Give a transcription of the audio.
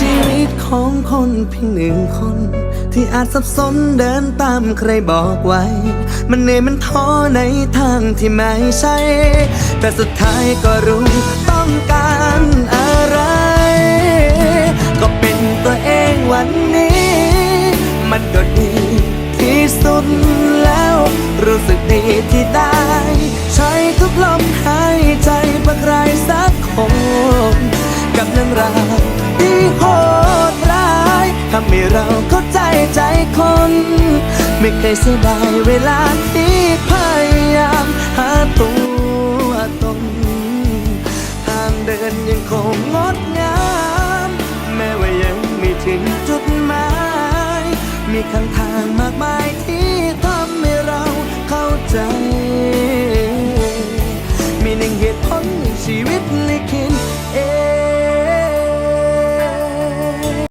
ชีวิตของคนเพียงหนึ่งคน ที่อาจสับสนเดินตามใครบอกไว้ มันเหนื่อยมันท้อในทางที่ไม่ใช่ แต่สุดท้ายก็รู้ต้องการอะไร ก็เป็นตัวเองวันนี้ มันก็ดีที่สุดแล้ว รู้สึกดีที่ได้ ใช้ทุกลมหายใจเพื่อใครสักคนกับเรื่องราว คน ไม่เคยเสียดายเวลาที่พยายามหาตัวตนทางเดินยังคงงดงาม แม้ว่ายังไม่ถึงจุดหมาย มีข้างทางมากมายที่ทำให้เราเข้าใจ มีหนึ่งเหตุผลในชีวิตลิขิต